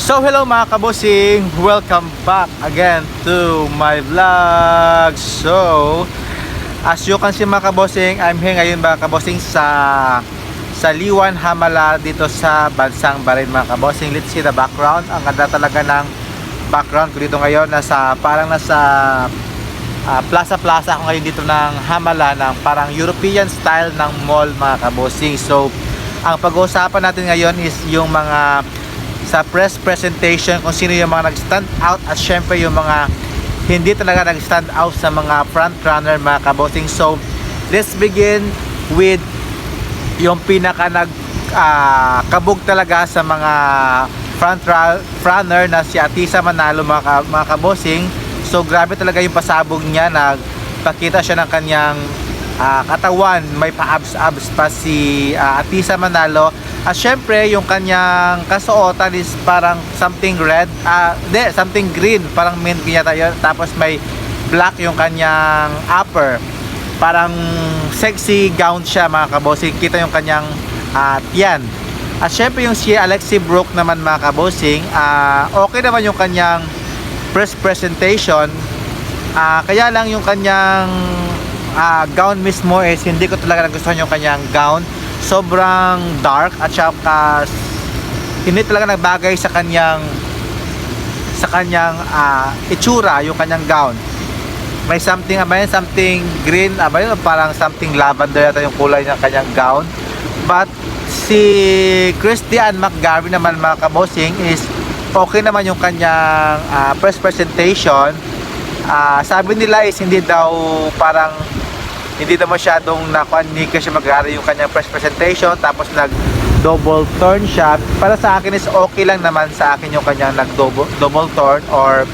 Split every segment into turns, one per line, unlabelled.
So hello mga kabosing, welcome back again to my vlog. So as you can see mga kabosing, I'm here ngayon mga kabosing sa sa Liwan Hamala dito sa Bansang Barin mga kabosing. Let's see the background. Ang ganda talaga ng background ko dito ngayon. Nasa parang nasa ah, Plaza Plaza ako ngayon dito ng Hamala ng parang European style ng mall mga kabosing. So ang pag-uusapan natin ngayon is yung mga sa press presentation kung sino yung mga nag-stand out at syempre yung mga hindi talaga nag-stand out sa mga front runner mga kabosing. So, let's begin with yung pinaka nag ah, kabog talaga sa mga front runner na si Atisa Manalo mga, mga kabosing. So, grabe talaga yung pasabog niya. Nagpakita siya ng kanyang ah, katawan. May pa-abs-abs pa si ah, Atisa Manalo. At syempre, yung kanyang kasuotan is parang something red. Ah, hindi, something green. Parang mint yata yun. Tapos may black yung kanyang upper. Parang sexy gown siya mga kabosing. Kita yung kanyang ah, tiyan. At syempre yung si Alexi Brooke naman mga kabosing. ah, okay naman yung kanyang press presentation. Ah, kaya lang yung kanyang ah, gown mismo is hindi ko talaga nagustuhan yung kanyang gown. Sobrang dark at saka hindi talaga nagbagay sa kanyang sa kanyang ah, itsura yung kanyang gown. May something ba yun? Something green ba yun? Parang something lavender yata yung kulay ng kanyang gown. But si Christian McGarvey naman mga kabosing is okay naman yung kanyang ah, press presentation. Ah, sabi nila is hindi daw parang hindi daw masyadong nakuan ni kasi McGarvey yung kanyang press presentation tapos nag double turn siya. Para sa akin is okay lang naman sa akin yung kanyang nag double, double turn or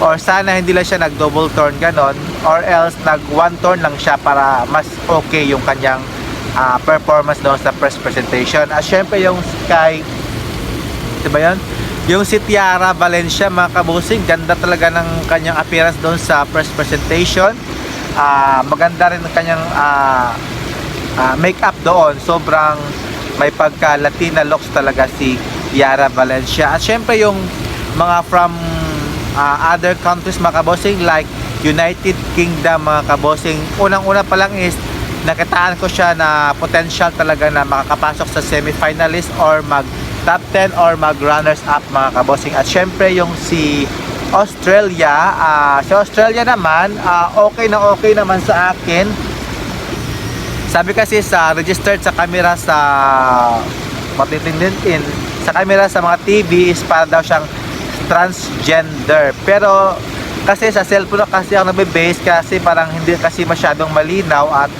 or sana hindi lang siya nag double turn ganon or else nag one turn lang siya para mas okay yung kanyang ah, performance doon sa press presentation at syempre yung Sky diba yun? yung si Tiara Valencia mga kabusing ganda talaga ng kanyang appearance doon sa press presentation Ah, maganda rin ang kanyang ah, ah, make-up doon. Sobrang may pagka Latina looks talaga si Yara Valencia. At syempre yung mga from ah, other countries mga kabosing like United Kingdom mga kabosing unang una pa lang is nakitaan ko siya na potential talaga na makakapasok sa semifinalist or mag top 10 or mag runners up mga kabosing at syempre yung si Australia. Ah, si Australia naman ah, okay na okay naman sa akin. Sabi kasi sa registered sa camera sa matitindin in sa camera sa mga TV is para daw siyang transgender. Pero kasi sa cellphone kasi ako nagbe-base kasi parang hindi kasi masyadong malinaw at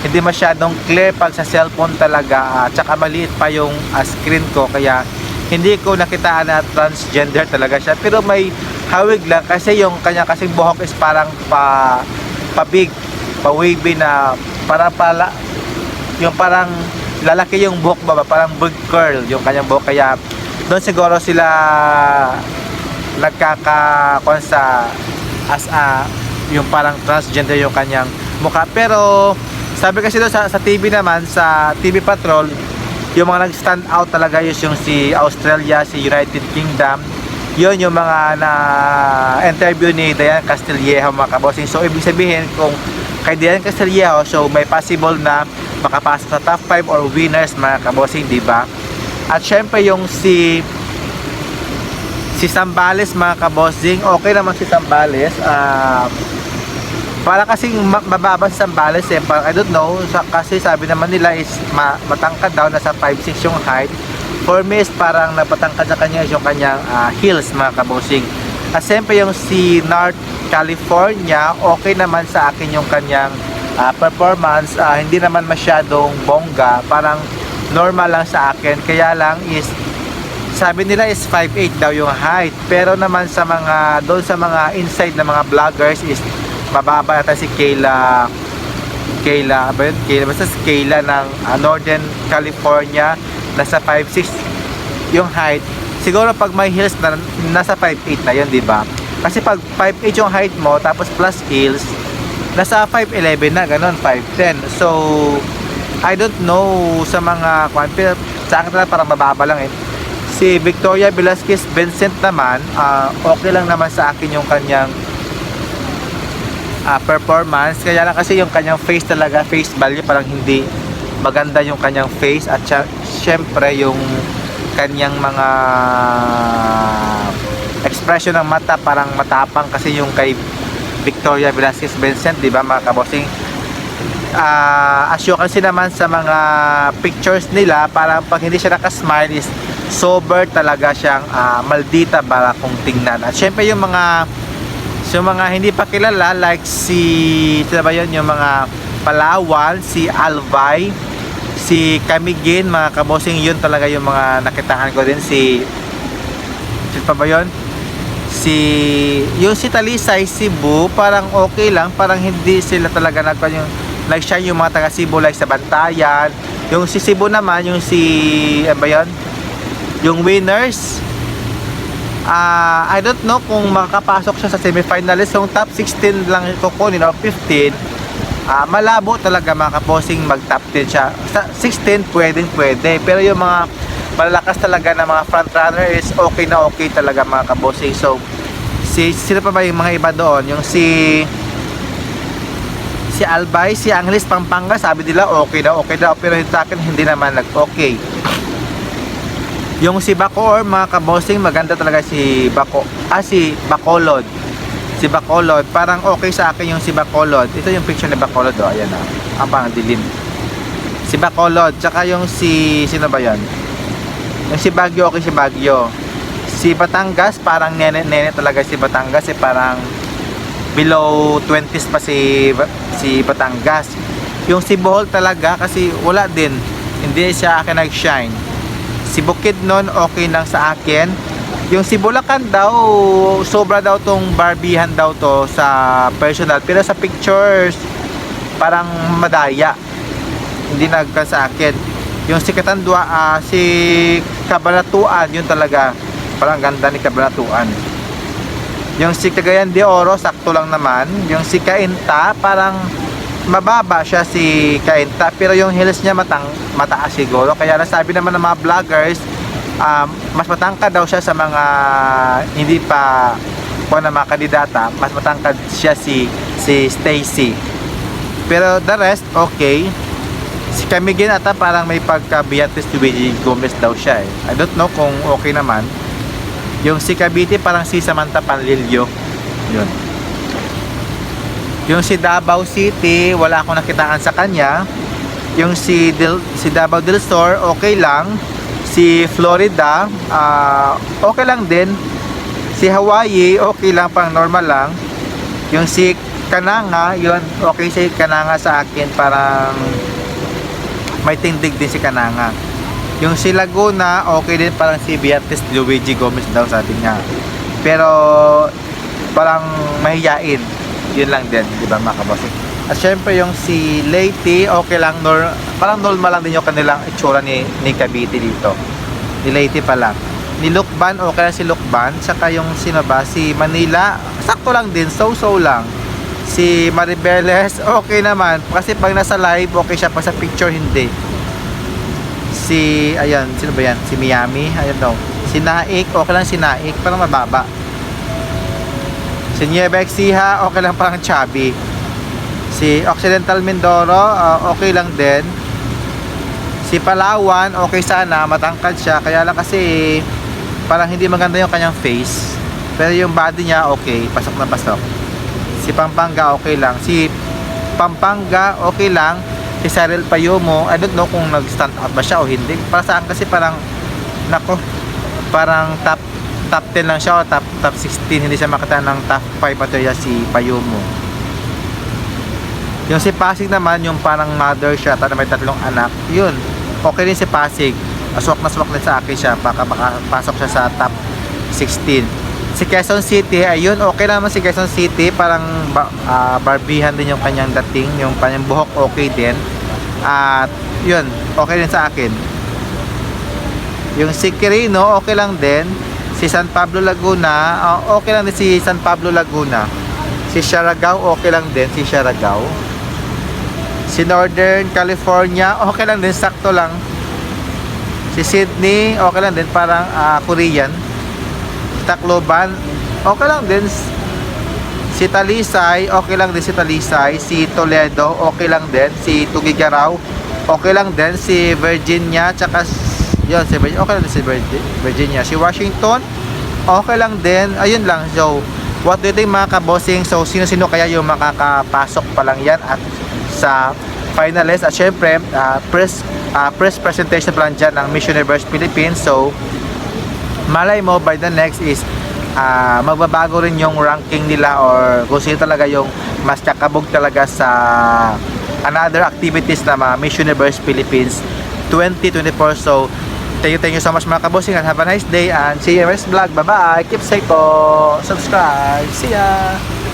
hindi masyadong clear pag sa cellphone talaga. At saka maliit pa yung ah, screen ko kaya hindi ko nakitaan na transgender talaga siya pero may hawig lang kasi yung kanya kasing buhok is parang pa pa pa wavy na parang pala yung parang lalaki yung buhok baba parang big curl yung kanyang buhok. Kaya doon siguro sila nagkakakon sa as a yung parang transgender yung kanyang mukha. Pero sabi kasi doon sa, sa TV naman sa TV Patrol yung mga nag-stand out talaga is yung si Australia, si United Kingdom. Yun yung mga na interview ni Diane Castillejo mga kabosing so ibig sabihin kung kay Diane Castillejo so may possible na makapasok sa top 5 or winners mga kabosing di ba? At syempre yung si si Sambales mga kabosing okay naman si Sambales. Ah para kasing ma- mababa si Sambales eh parang I don't know sa, kasi sabi naman nila is ma- matangkad daw nasa 5'6 yung height. For me is parang napatangkad sa kanya yung kanyang ah, heels mga kabosing at siyempre yung si North California okay naman sa akin yung kanyang ah, performance. Ah, hindi naman masyadong bongga parang normal lang sa akin. Kaya lang is sabi nila is 5'8 daw yung height. Pero naman sa mga doon sa mga inside na mga vloggers is mababa yata si Kayla Kayla ba yun? Kayla basta si Kayla ng ah, Northern California nasa 5'6 yung height siguro pag may heels na nasa 5'8 na yun di ba? Kasi pag 5'8 yung height mo tapos plus heels nasa 5'11 na ganun 5'10 so I don't know sa mga pero sa akin talaga parang mababa lang eh. Si Victoria Velasquez Vincent naman, ah, okay lang naman sa akin yung kanyang ah, performance. Kaya lang kasi yung kanyang face talaga, face value parang hindi maganda yung kanyang face at syempre yung kanyang mga expression ng mata parang matapang kasi yung kay Victoria Velasquez Vincent, di ba mga kabosing? Ah, as you can see naman sa mga pictures nila, parang pag hindi siya nakasmile is sober talaga siyang ah, maldita para kung tingnan. At syempre yung mga yung mga hindi pa kilala like si sino ba yun yung mga Palawan, si Alvay, si Camigin, mga kabosing yun talaga yung mga nakitahan ko din si sino pa ba yun? Si yung si Talisay Cebu parang okay lang, parang hindi sila talaga nagpa yung like siya yung mga taga Cebu like sa Bantayan. Yung si Cebu naman, yung si ano ba yun? Yung winners Ah, I don't know kung makakapasok siya sa semifinalist. Yung top 16 lang kukunin o 15. Ah, malabo talaga mga kaposing mag top 10 siya. Sa 16 pwedeng pwede. Pero yung mga malalakas talaga na mga front runner is okay na okay talaga mga kabosing. So, si sino pa ba yung mga iba doon? Yung si si Albay, si Angles Pampanga, sabi nila okay daw, okay daw. Pero sa akin hindi naman nag-okay. Yung si Bacoor, mga kabosing, maganda talaga si Bako. Ah, si Bacolod. Si Bacolod, parang okay sa akin yung si Bacolod. Ito yung picture ni Bacolod, oh. Ayan na. Ang pang dilim. Si Bacolod, tsaka yung si, sino ba yan? Yung si Baguio, okay si Baguio. Si Batangas, parang nene-nene talaga si Batangas. Eh, parang below 20s pa si, si Batangas. Yung si Bohol talaga, kasi wala din. Hindi siya akin nag-shine. Si Bukidnon okay lang sa akin. Yung si Bulacan daw, sobra daw tong Barbihan daw to sa personal. Pero sa pictures, parang madaya. Hindi nagka sa akin. Yung si Katandua, ah, si Kabanatuan, yun talaga. Parang ganda ni Kabanatuan. Yung si Cagayan de Oro, sakto lang naman. Yung si Kainta, parang mababa siya si Kainta pero yung heels niya matang mataas siguro. Kaya nasabi naman ng mga vloggers um, mas matangkad daw siya sa mga hindi pa kung na mga kandidata mas matangkad siya si si Stacy. Pero the rest okay. Si Camigin ata parang may pagka Beatrice Luigi Gomez daw siya eh. I don't know kung okay naman. Yung si Cavite parang si Samantha Panlilio. Yun yung si Davao City, wala akong nakitaan sa kanya. Yung si Del, si Davao del Sur, okay lang. Si Florida, ah, okay lang din. Si Hawaii, okay lang, pang normal lang. Yung si Kananga, yun, okay si Kananga sa akin, parang may tindig din si Kananga. Yung si Laguna, okay din, parang si Beatrice Luigi Gomez daw sabi niya. Pero, parang mahiyain yun lang din, di ba mga kabosing? At syempre yung si Leyte, okay lang, nor, parang normal lang din yung kanilang itsura ni, ni Cavite dito. Ni Leyte pa lang. Ni Lukban, okay lang si Lukban. Saka yung sino ba, si Manila, sakto lang din, so-so lang. Si Maribeles, okay naman. Kasi pag nasa live, okay siya. Pag sa picture, hindi. Si, ayan, sino ba yan? Si Miami, ayan daw. Si Naik, okay lang si Naik, parang mababa. Si Nieve Ecija, okay lang parang chubby. Si Occidental Mindoro, ah, okay lang din. Si Palawan, okay sana, matangkad siya. Kaya lang kasi, parang hindi maganda yung kanyang face. Pero yung body niya, okay, pasok na pasok. Si Pampanga, okay lang. Si Pampanga, okay lang. Si Cyril Payomo, I don't know kung nag-stand out ba siya o hindi. Para saan kasi parang, nako, parang top top 10 lang siya o top, top 16 hindi siya makita ng top 5 material si Payumo yung si Pasig naman yung parang mother siya na may tatlong anak. Yun okay din si Pasig. Aswak na swak din sa akin siya. Baka makapasok siya sa top 16 si Quezon City ayun okay naman si Quezon City. Parang ah, barbihan din yung kanyang dating. Yung kanyang buhok okay din. At yun okay din sa akin. Yung si Quirino okay lang din Si San Pablo Laguna, ah, okay lang din si San Pablo Laguna. Si Siargao, okay lang din si Siargao. Si Northern California, okay lang din, sakto lang. Si Sydney, okay lang din. Parang ah, Korean. Tacloban, okay lang din. Si Talisay, okay lang din si Talisay. Si Toledo, okay lang din. Si Tugigaraw, okay lang din. Si Virginia, tsaka yun, si Virginia, okay lang si Virgi- Virginia. Si Washington, okay lang din. Ayun lang. So, what do you think mga kabosing? So, sino-sino kaya yung makakapasok pa lang yan at sa finalist at syempre ah, press ah, press presentation pa lang dyan ng Miss Universe Philippines so malay mo by the next is ah, magbabago rin yung ranking nila or kung sino talaga yung mas kakabog talaga sa another activities na mga Miss Universe Philippines 2024 so thank you thank you so much mga kabosing and have a nice day and see you in next vlog. Bye bye keep safe po. Subscribe. See ya